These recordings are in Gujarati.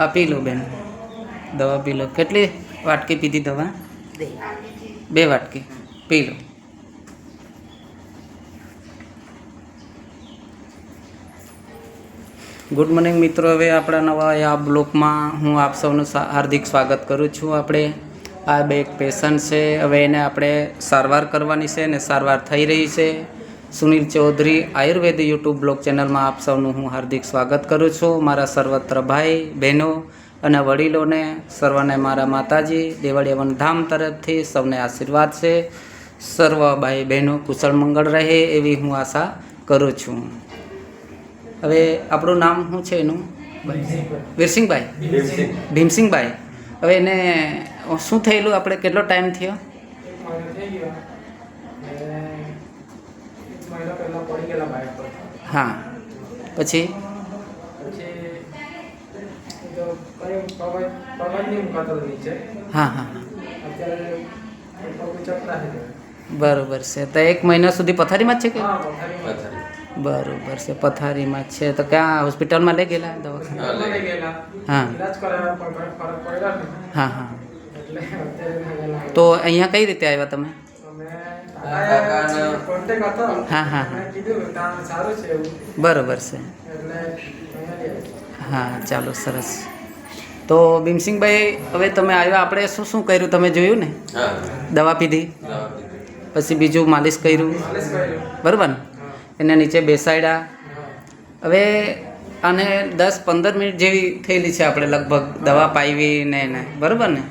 આ પી લો બેન. દવા પી લો કેટલી વાટકી પીધી દવા? બે. વાટકી. પી લો ગુડ મોર્નિંગ મિત્રો. હવે આપણા નવા આ બ્લોકમાં હું આપ સૌનું હાર્દિક સ્વાગત કરું છું આપણે. આ બે એક પેશન્ટ છે. હવે એને આપણે સારવાર કરવાની છે અને સારવાર થઈ રહી છે. સુનિલ ચૌધરી આયુર્વેદ યુટ્યુબ બ્લોગ ચેનલમાં આપ સૌનું હું હાર્દિક સ્વાગત કરું છું. મારા સર્વત્ર ભાઈ, બહેનો અને વડીલોને, સર્વને મારા માતાજી દેવળિયાવન ધામ તરફથી સૌને આશીર્વાદ છે. સર્વ ભાઈ, બહેનો, કુશળ મંગળ રહે એવી હું આશા કરું છું. હવે આપણું નામ શું છે એનું? વીરસિંહભાઈ ભીમસિંહભાઈ. હવે એને શું થયેલું? આપણે કેટલો ટાઈમ થયો મહિનો થઈ ગયો ને એક મહિનો પહેલા પડી ગયેલા બાઇક પર હા. પછી? પછી એ તો કઈ પગ જ- પગ જ નહીં મુકાતો હતો નીચે. હા હા હા. અત્યારે પગ ઉચકતા છે. બરોબર છે. તો એક મહિના સુધી પથારીમાં જ છે કે? હા પથારીમાં બરોબર છે પથારીમાં જ છે. તો ક્યાં હોસ્પિટલમાં લઈ ગયેલા દવાખાને? હોસ્પિટલમાં લઈ ગયેલા. હા. ઈલાજ કરાવ્યા પણ કંઈ ફરક પડ્યો નહીં હા હા. એટલે અત્યારે ગયેલા. તો અહીંયા કઈ રીતે આવ્યા તમે અમે કાકાએ કોન્ટેક હતો હા, હા, બરોબર છે. હા ચાલો સરસ. તો ભીમસિંહભાઈ હવે તમે આવ્યા. આપણે શું શું કર્યું? તમે જોયું ને? દવા પીધી? પછી બીજું માલિશ કર્યું? માલિશ બરાબર ને? એને નીચે બેસાડ્યા. હવે આને દસ પંદર મિનિટ જેવી થયેલી છે આપણે લગભગ દવા પાવી ને એને. બરાબર ને?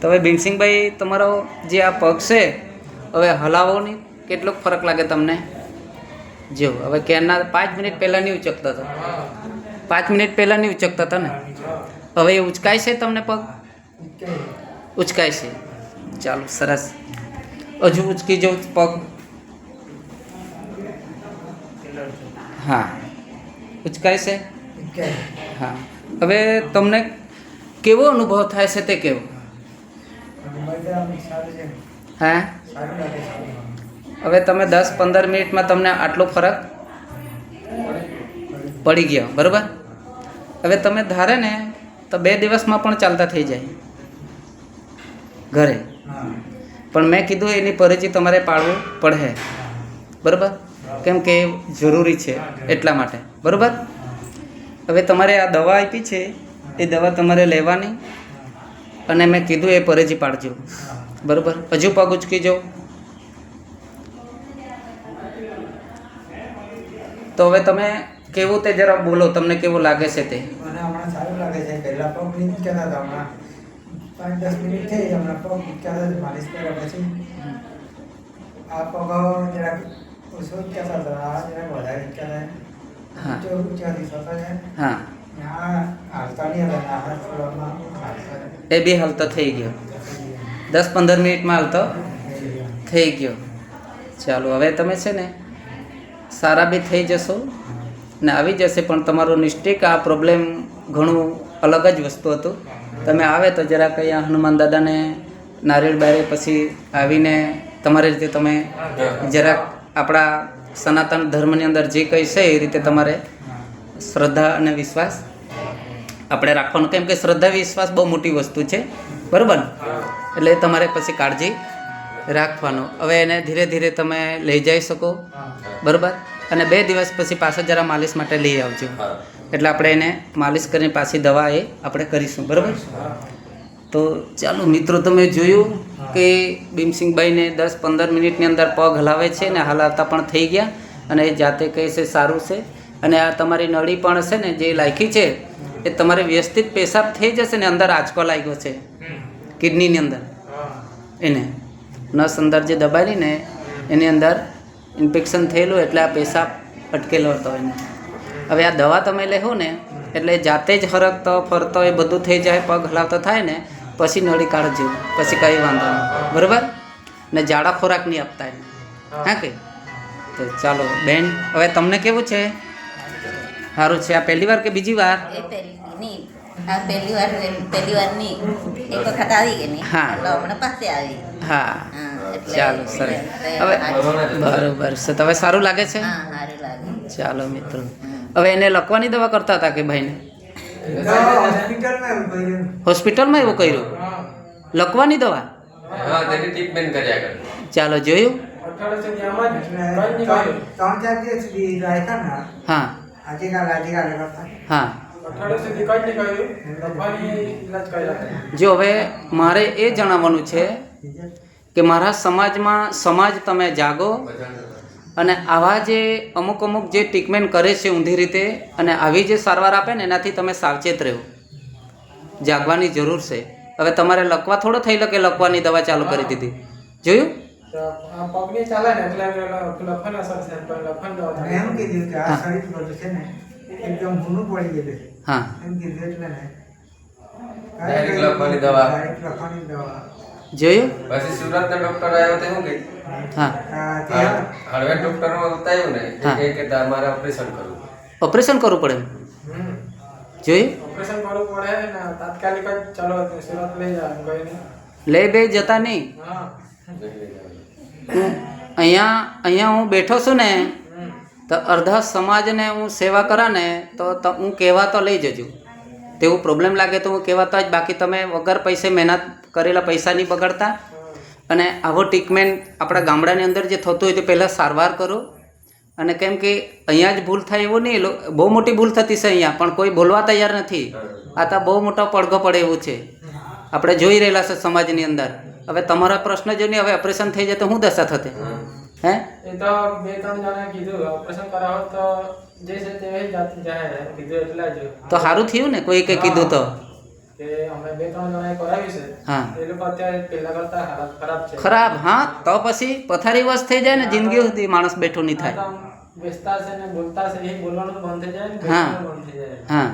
તો હવે ભીમસિંહભાઈ તમારો જે આ પગ છે હવે હલાવો નહીં. કેટલોક ફરક લાગે તમને? જો, હવે ક્યારના પાંચ મિનિટ પહેલાં નહીં ઉચકતા હતા. પાંચ મિનિટ પહેલાં નહીં ઉચકતા હતા ને? હવે એ ઉચકાય છે તમને પગ. ઉચકાય છે. ચાલો, સરસ. હજુ ઉચકી જવું પગ? હા. ઉચકાય છે? હા. હવે તમને કેવો અનુભવ થાય છે તે કેવો? હા? હવે તમે દસ પંદર મિનિટમાં તમને આટલો ફરક પડી ગયો, બરાબર? હવે તમે ધારે ને તો બે દિવસમાં પણ ચાલતા થઈ જાય ઘરે. પણ મેં કીધું એની પરિચય તમારે પાડવું પડે, બરાબર? કેમ કે જરૂરી છે એટલા માટે, બરાબર? હવે તમારે આ દવા આપી છે, એ દવા તમારે લેવાની અને મેં કીધું એ પરિચય પાડજો. બરાબર. હજુ પગ ઉચકી જાઓ તો હવે તમે કેવું તે જરા બોલો તમને કેવું લાગે છે તે? મને હમણાં સારું લાગે છે. પહેલા પગ નહીં મૂક્યા હતા હમણાં પાંચ દસ મિનિટ થઈ હમણાં પગ મૂક્યા હતા માલિશ કર્યા પછી આ પગ જરાક ઓછો મૂક્યા હતા. આ જરાક વધારે મૂક્યા હા. હતા. ઊંચો હા હાલતા નહીં હતા હાલતા એ બી હાલતો થઈ ગયો. દસ પંદર મિનિટમાં હાલતો થઈ ગયો. ચાલો, હવે તમે છે ને સારા બી થઈ જશો ને આવી જશે, પણ તમારું મિસ્ટેક આ પ્રોબ્લેમ ઘણું અલગ જ વસ્તુ હતું. તમે આવે તો જરાક અહીંયા હનુમાન દાદાને, નારિયેળ બારે પછી આવીને તમારી રીતે તમે જરાક આપણા સનાતન ધર્મની અંદર જે કંઈ છે એ રીતે તમારે શ્રદ્ધા અને વિશ્વાસ આપણે રાખવાનો. કેમ કે શ્રદ્ધા વિશ્વાસ બહુ મોટી વસ્તુ છે. બરાબર? એટલે તમારે પછી કાળજી રાખવાનો. હવે એને ધીરે ધીરે તમે લઈ જઈ શકો. બરાબર? અને બે દિવસ પછી પાછો જરા માલિશ માટે લઈ આવજો. એટલે આપણે એને માલિશ કરીને પાછી દવા એ આપણે કરીશું. બરાબર? તો ચાલો મિત્રો, તમે જોયું કે ભીમસિંહભાઈને દસ પંદર મિનિટની અંદર પગ હલાવે છે ને હલાવતા પણ થઈ ગયા અને એ જાતે કહે છે સારું છે. અને આ તમારી નળી પણ છે ને જે લાયકી છે, એ તમારે વ્યવસ્થિત પેશાબ થઈ જશે ને અંદર આંચકો લાગ્યો છે. કિડનીની અંદર. એને. નસ અંદર જે દબાયેલી ને એની અંદર ઇન્ફેક્શન થયેલું એટલે આ પેશાબ અટકેલો હતો એને. હવે આ દવા તમે લેહો ને એટલે જાતે જ હરકતો ફરતો એ બધું થઈ જાય પગ હલાવતો થાય ને પછી નળી કાઢજો પછી કંઈ વાંધો નહીં. બરાબર? ને જાડા ખોરાક નહીં આપતા એને. હા કે? તો ચાલો બેન હવે તમને કેવું છે? સારું છે આ પહેલી વાર કે બીજી વાર? નહીં. આ પહેલી વાર પહેલી વારની એક વખત આવી ગઈ નહીં હા. એટલે હમણાં પાસે આવી હા હા ચાલો સરસ હવે સારું. બરોબર છે તો હવે સારું લાગે છે હા સારું લાગે ચાલો મિત્રો હવે એને લખવાની દવા કરતા હતા કે ભાઈને હોસ્પિટલમાં એવું કર્યું હોસ્પિટલમાં એવું કર્યું હા લખવાની દવા હા તેની ટ્રીટમેન્ટ કર્યા કરે ચાલો જોયું હા હા જો હવે મારે એ જણાવવાનું છે કે મારા સમાજમાં સમાજ તમે જાગો અને આવા જે અમુક અમુક જે ટ્રીટમેન્ટ કરે છે ઊંધી રીતે અને આવી જે સારવાર આપે ને એનાથી તમે સાવચેત રહો. જાગવાની જરૂર છે. હવે તમારે લખવા થોડો થઈ કે લખવાની દવા ચાલુ કરી દીધી. જોયું? પગની ચાલે ને એટલે લખન અસર છે લખન દવા એમ કીધું કે આ શરીર છે ને એકદમ ભૂનું પડી ગયેલું છે હા. એમ કીધું એટલે ને. ડાયરેક્ટ લખવાની દવા. ડાયરેક્ટ લખવાની દવા. જોયું? પછી સુરતના ડોક્ટર આવ્યો તો શું કહે હા. હળવે ડોક્ટરમાં બતાવ્યું ને કે તમારે ઓપરેશન કરવું. ઓપરેશન કરવું પડે જોયું? ઓપરેશન કરવું પડે ને તાત્કાલિક જ ચાલો સુરત લઈ જાય લઈ નહીં લે બે જતા નહીં. હું અહીંયા અહીંયા હું બેઠો છું ને. તો અડધા સમાજને હું સેવા કરા ને તો હું કહેવા તો લઈ જજો. તેવું પ્રોબ્લેમ લાગે તો હું કહેવાતા જ. બાકી તમે વગર પૈસે મહેનત કરેલા પૈસા નહીં બગાડતા. અને આવો ટ્રીટમેન્ટ આપણા ગામડાની અંદર જે થતું હોય તે પહેલાં સારવાર કરો. અને કેમ કે અહીંયા જ ભૂલ થાય એવું નહીં. બહુ મોટી ભૂલ થતી છે અહીંયા. પણ કોઈ બોલવા તૈયાર નથી. આ તો બહુ મોટો પડઘો પડે એવું છે. આપણે જોઈ રહેલા છે સમાજની અંદર. હવે તમારા પ્રશ્ન જો નહીં, હવે ઓપરેશન થઈ જાય તો શું દશા થતી? હે? એ તો બે ત્રણ જણા કીધું ઓપરેશન કરાવો તો જે છે તે જાતે જાય કીધું એટલે જ. તો સારું થયું ને? કોઈ કંઈ કીધું તો? કે અમે બે ત્રણ જણાએ છે. હા. એ લોકો અત્યારે પહેલા કરતા હાલત ખરાબ છે. ખરાબ હા? તો પછી પથારી વસ થઈ જાય ને જિંદગી સુધી માણસ બેઠો નહીં થાય. બેસતા છે ને બોલતા છે એ બોલવાનું બંધ થઈ જાય ને હા. બંધ થઈ જાય. હા.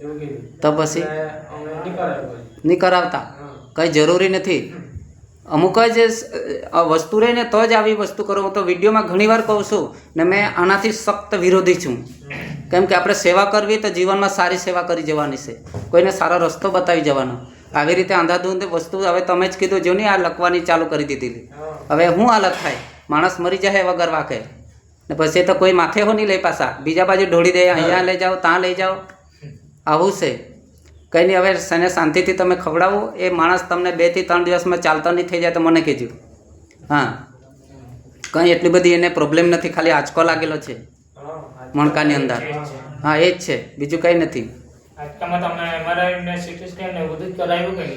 એવું કીધું. તો પછી? અમે નહીં કરાવતા? કંઈ જરૂરી નથી? અમુક જ વસ્તુ રહે ને તો જ આવી વસ્તુ કરો. હું તો વિડીયોમાં ઘણીવાર કહું છું ને મેં આનાથી સખ્ત વિરોધી છું. કેમ કે આપણે સેવા કરવી તો જીવનમાં સારી સેવા કરી જવાની છે. કોઈને સારો રસ્તો બતાવી જવાનો. આવી રીતે આંધાધૂંધ વસ્તુ હવે તમે જ કીધું, જો નહીં આ લખવાની ચાલુ કરી દીધી હવે શું હાલત થાય માણસ મરી જાય વગર વાંકે. ને પછી તો કોઈ માથે હો નહીં લઈ પાછા. બીજા બાજુ ઢોળી દે, અહીંયા લઈ જાઓ, ત્યાં લઈ જાઓ. આવું છે. કંઈ નહીં હવે શને શાંતિથી તમે ખવડાવો. એ માણસ તમને બેથી ત્રણ દિવસમાં ચાલતો નહીં થઈ જાય તો મને કહેજો. હા. કંઈ એટલી બધી એને પ્રોબ્લેમ નથી ખાલી આંચકો લાગેલો છે. મણકાની અંદર. હા એ જ છે. બીજું કંઈ નથી.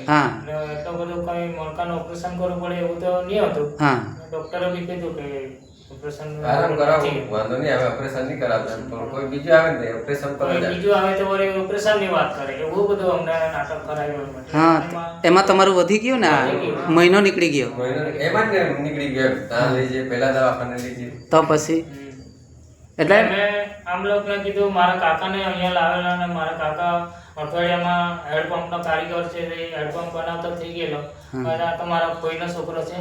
હા. ને બધું કઈ મણકાનું ઓપરેશન કરવું પડે એવું તો હા. ડોક્ટરે બી કીધું કે ઓપરેશન આરામ કરાવો વાંધો નહીં હવે ઓપરેશન નહીં કરાવતા પણ કોઈ બીજું આવે ને ઓપરેશન પર. બીજું આવે તો વળી ઓપરેશનની વાત કરે એવું બધું અમને નાટક કરાવ્યું હા એમાં તમારું વધી ગયું ને આ? મહિનો નીકળી ગયો? એમાં જ નીકળી ગયો ત્યાં લઈ જઈએ પહેલા દવાખાને લઈ જઈએ. તો પછી? એટલે? મેં આમ લોકોને કીધું મારા કાકાને અહીંયા લાવેલા અને મારા કાકા અઠવાડિયામાં હેડપંપનો કારીગર છે તે હેડપંપ બનાવતો થઈ ગયેલો. તમારા આ તો મારા કોઈનો છોકરો છે.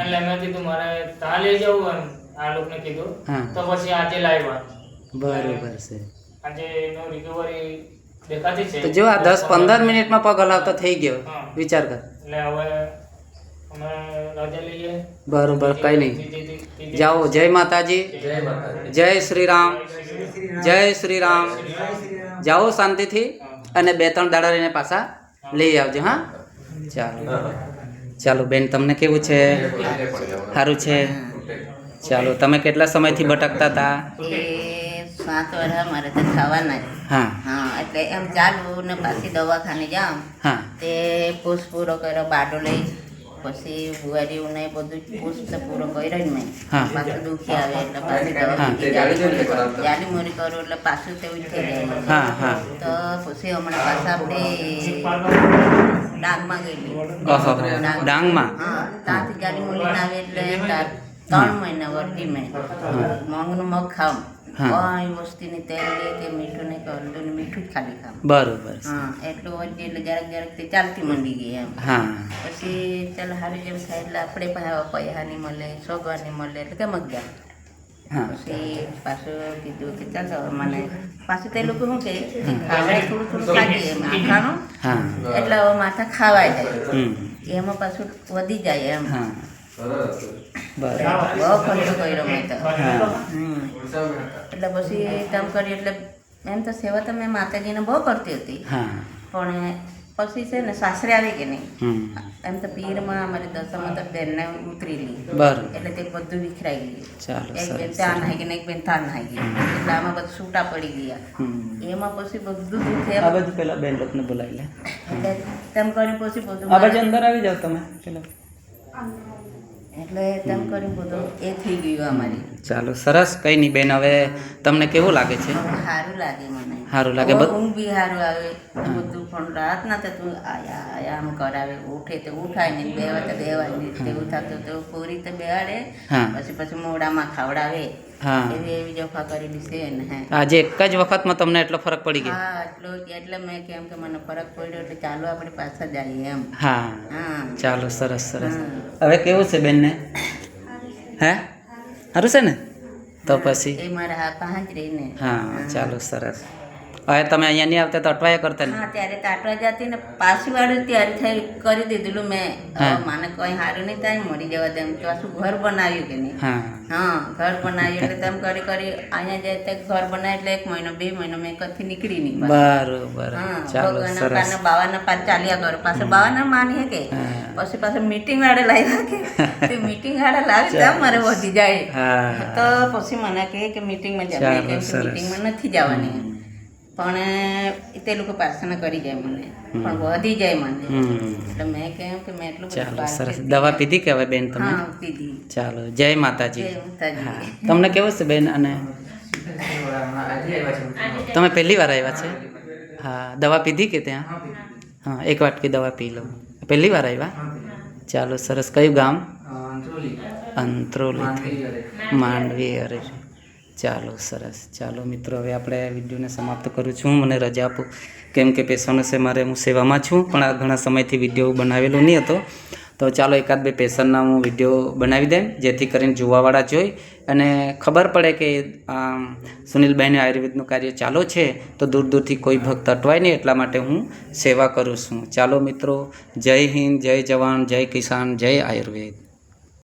એટલે મેં કીધું મારે ત્યાં લઈ જવું એમ. આ લોકોને કીધું. હા. તો પછી આજે લાવ્યા બરોબર છે. આજે એનો રિકવરી દેખાતી છે. તો જો આ દસ પંદર મિનિટમાં પગ હલાવતો થઈ ગયો. વિચાર કર. એટલે હવે બરોબર કંઈ નહીં. જાઓ. જય માતાજી. જય માતાજી. જય શ્રી રામ જય શ્રી રામ જાઓ શાંતિથી અને બે ત્રણ દાડા રહીને પાછા લઈ આવજો હા? ચાલો. ચાલો બેન તમને કેવું છે? સારું છે? ચાલો તમે કેટલા સમયથી ભટકતા હતા? એ સાત વર્ષ મારે તો થવાના જ. હા. હા એટલે એમ ચાલુ ને પાછી દવાખાને જામ તે પુષ પૂરો કર્યો બાડો લઈ પછી બુવારીયું ને બધું તો પૂરો કર્યો જ મેં. પાછું દુખી આવે એટલે પાછી. દવા જાડી મોરી. કરું એટલે પાછું તેવું થઈ જાય હા હા. તો પછી હમણાં પાછા આપણે ડાંગમાં ગયેલી. ઓહો. ડાંગમાં? હા ત્યાંથી જાડી મોરી આવે એટલે ત્રણ મહિના વર્તી મેં. મોંઘનું મગ ખાવ કોઈ વસ્તીની તેલ લે કે મીઠું નહીં કરતું ને મીઠું જ ખાલી ખામ બરોબર. હા એટલું વધી એટલે જરાક જરાક તે ચાલતી મંડી ગઈ એમ. હા. પછી ચાલ સારું જેમ થાય એટલે આપણે પણ પૈસા નહીં મળે સોગવા નહીં મળે એટલે કેમ જ ગયા પછી પાછું કીધું કે ચાલ મને પાછું તે લોકો શું કે ખાવાય થોડું થોડું લાગે એમ. આખાનું એટલે હવે માથા ખાવાય જાય. એમાં પાછું વધી જાય એમ. એટલે પછી કામ કરી એટલે એમ તો સેવા તો મેં માતાજીને બહુ કરતી હતી. પણ પછી છે ને સાસરે આવી કે નહીં એમ તો પીરમાં અમારી દસમાં તો બેનને ઉતરેલી એટલે તે બધું વિખરાઈ ગયું. ચાલો એક બેન ત્યાં નાહી ગઈ ને એક બેન ત્યાં નાહી ગઈ. એટલે આમાં બધું છૂટા પડી ગયા. એમાં પછી બધું દુઃખ આ બધું પેલા બેન લોકોને બોલાવી લે. એટલે તેમ કરી પછી બધું આ બાજુ અંદર આવી જાવ તમે પેલા. એટલે તેમ કરી બધું. એ થઈ ગયું અમારી ચાલો સરસ. કંઈ નહીં બેન હવે તમને કેવું લાગે છે? સારું લાગે મને. સારું લાગે હું બી સારું આવે. બધું પણ રાત ના થતું આયા આયા આમ કરાવે ઉઠે તો ઉઠાય નહીં. બેવા તો બેવાય નહીં. તેવું થતું તો પૂરી તો બેહાડે. પછી પછી મોડામાં ખવડાવે. હા. એવી એવી જફા કરેલી છે ને હે. આજે એક જ વખતમાં તમને એટલો ફરક પડી ગયો? હા એટલો એટલે મેં કેમ કે મને ફરક પડ્યો એટલે ચાલો આપણે પાછા જઈએ એમ. હા. હા. ચાલો સરસ સરસ. હવે કેવું છે બેનને? હે? સારું છે ને? તો પછી? એ મારા હા પાંચ રહીને. હા. ચાલો સરસ. હવે તમે અહીંયા નહીં આવતા તો અટવાયા કરતા ને હા ત્યારે તાટવા જતી ને પાછી વાળું ત્યારે થઈ કરી દીધેલું મેં. મને કોઈ સારું નહીં થાય મરી જવા તેમ પાછું ઘર બનાવ્યું કે નહીં? હા. ઘર બનાવ્યું એટલે તેમ કરી કરી અહીંયા જાય તે ઘર બનાવ્યું એટલે એક મહિનો બે મહિનો મેં કથી નીકળી નહીં બરોબર. હા ભગવાનના બાવાના પાસે ચાલ્યા ઘર પાસે બાવાના માની કે પછી પાછળ મીટિંગ વાળે લાવ્યા કે? તે મીટિંગ વાળે લાવી ત્યાં મારે વધી જાય. તો પછી મને કહે કે મીટિંગમાં જવાનું. મીટિંગમાં નથી જવાની. પણ તે લોકો પ્રાર્થના કરી જાય મને. પણ વધી જાય મને. હમ. એટલે મેં કહ્યું કે મેં એટલું ચાલો સરસ. દવા પીધી કે હવે બેન તમે? પીધી. ચાલો જય માતાજી. જય માતાજી. હા. તમને કેવું છે બેન અને? તમે પહેલી વાર આવ્યા છે? હા દવા પીધી કે ત્યાં? હા એક વાટકી દવા પી લો. પહેલી વાર આવ્યા? ચાલો સરસ. કયું ગામ? અંત્રોલી. માંડવી અરે. ચાલો, સરસ. ચાલો મિત્રો, હવે આપણે વિડીયોને સમાપ્ત કરું છું. મને રજા આપો. કેમ કે પેશન છે મારે, હું સેવામાં છું, પણ આ ઘણા સમયથી વીડિયો બનાવેલો નહીં હતો. તો ચાલો એકાદ બે પેશન્ટના હું વીડિયો બનાવી દઉં જેથી કરીને જોવાવાળા જોઈ અને ખબર પડે કે સુનિલભાઈને આયુર્વેદનું કાર્ય ચાલુ છે, તો દૂર દૂરથી કોઈ ભક્ત અટવાય નહીં, એટલા માટે હું સેવા કરું છું. ચાલો મિત્રો, જય હિન્દ, જય જવાન, જય કિસાન, જય આયુર્વેદ.